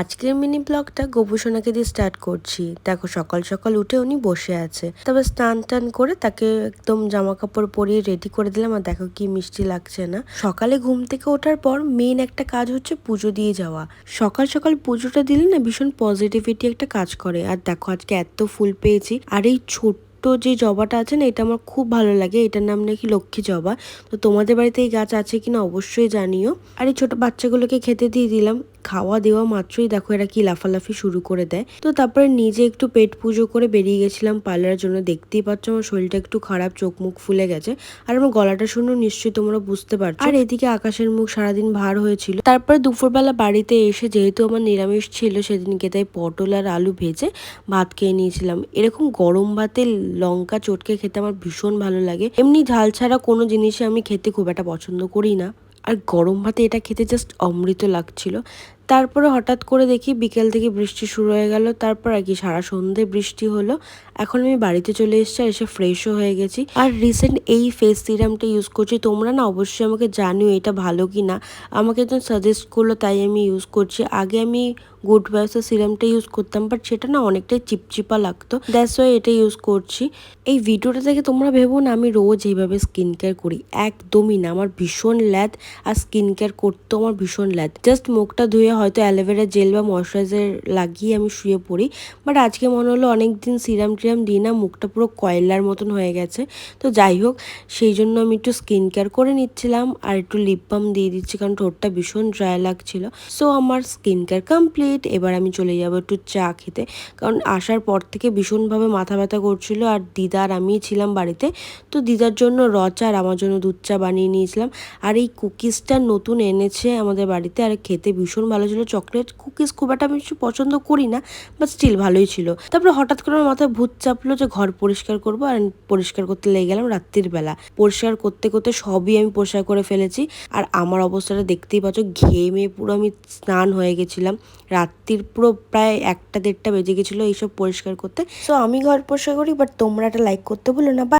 আজকের মিনি ব্লগটা গোপুসোনাকে দিয়ে স্টার্ট করছি। দেখো, সকাল সকাল উঠে উনি বসে আছে। তারপর স্নান টান করে তাকে একদম জামা কাপড় পরিয়ে রেডি করে দিলাম আর দেখো কি মিষ্টি লাগছে না। সকালে ঘুম থেকে ওঠার পর মেন একটা কাজ হচ্ছে পুজো দিয়ে যাওয়া। সকাল সকাল পুজোটা দিলে না ভীষণ পজিটিভিটি একটা কাজ করে। আর দেখো, আজকে এত ফুল পেয়েছি। আর এই ছোট্ট যে জবাটা আছে না, এটা আমার খুব ভালো লাগে। এটার নাম নাকি লক্ষ্মী জবা। তো তোমাদের বাড়িতে এই গাছ আছে কিনা অবশ্যই জানিও। আর এই ছোট বাচ্চাগুলোকে খেতে দিয়ে দিলাম। খাওয়া দেওয়া মাত্রই দেখো এরা কি লাফালাফি শুরু করে দেয়। তো তারপরে নিজে একটু পেট পুজো করে বেরিয়ে গেছিলাম পার্লারের জন্য। দেখতেই পাচ্ছ আমার শরীরটা একটু খারাপ, চোখ মুখ ফুলে গেছে। আর আমার গলাটা শুনে নিশ্চয়ই তোমরা বুঝতে পারছ। আর এদিকে আকাশের মুখ সারাদিন ভার হয়েছিল। তারপরে দুপুরবেলা বাড়িতে এসে যেহেতু আমার নিরামিষ ছিল, সেদিনকে তাই পটল আর আলু ভেজে ভাত খেয়ে নিয়েছিলাম। এরকম গরম ভাতে লঙ্কা, চটকে খেতে আমার ভীষণ ভালো লাগে। এমনি ঝাল ছাড়া কোনো জিনিসে আমি খেতে খুব একটা পছন্দ করি না। আর গরম ভাতে এটা খেতে জাস্ট অমৃত লাগছিল। তারপরে হঠাৎ করে দেখি বিকেল থেকে বৃষ্টি শুরু হয়ে গেল, তারপর আর কি সারা সন্ধে বৃষ্টি হলো। এখন আমি বাড়িতে চলে এসেছি এসে ফ্রেশও হয়ে গেছি। আর রিসেন্ট এই ফেস সিরামটা ইউজ করছি, তোমরা না অবশ্যই আমাকে জানিও এটা ভালো কি না আমাকে তো সাজেস্ট করল, তাই আমি ইউজ করছি। আগে আমি গুড ভাইসের সিরামটা ইউজ করতাম বাট সেটা না অনেকটাই চিপচিপা লাগতো। দ্যাটস ওয়াই এটা ইউজ করছি। এই ভিডিওটা থেকে তোমরা ভেবো না, আমি রোজ এইভাবে স্কিন কেয়ার করি। একদমই না, আমার ভীষণ ল্যাদ। আর স্কিন কেয়ার করতেও আমার ভীষণ ল্যাদ। জাস্ট মুখটা ধুয়ে হয়তো অ্যালোভেরা জেল বা ময়শ্চারাইজার লাগিয়ে আমি শুয়ে পড়ি। বাট আজকে মনে হলো অনেক দিন সিরাম টিরাম দিই না, মুখটা পুরো কয়লার মতন হয়ে গেছে। তো যাই হোক, সেই জন্য আমি একটু স্কিন কেয়ার করে নিচ্ছিলাম আর একটু লিপ বাম দিয়ে দিচ্ছি কারণ ঠোঁটটা ভীষণ ড্রাই লাগছিল। সো আমার স্কিন কেয়ার কমপ্লিট এবার আমি চলে যাব একটু চা খেতে। কারণ আসার পর থেকে ভীষণভাবে মাথা ব্যথা করছিল আর দিদা আর আমি ছিলাম বাড়িতে। তো দিদার জন্য র চা আর আমার জন্য দুধ চা বানিয়ে নিয়েছিলাম। আর এই কুকিজটা নতুন এনেছে আমাদের বাড়িতে আর খেতে ভীষণ ভালো ছিল চকলেট। কুকিজ খুব একটা আমি পছন্দ করি না বাট স্টিল ভালোই ছিল। তারপরে হঠাৎ করে আমার মাথায় ভূত চাপলো যে ঘর পরিষ্কার করব আর পরিষ্কার করতে লেগে গেলাম রাত্রির বেলা। পরিষ্কার করতে করতে সবই আমি পরিষ্কার করে ফেলেছি আর আমার অবস্থাটা দেখতেই পাচ্ছ ঘেমে পুরো আমি স্নান হয়ে গেছিলাম। রাত্রির পুরো প্রায় একটা দেড়টা বেজে গেছিল এইসব পরিষ্কার করতে। সো আমি ঘর পরিষ্কার করি বাট তোমরা একটা লাইক করতে বলো না। বা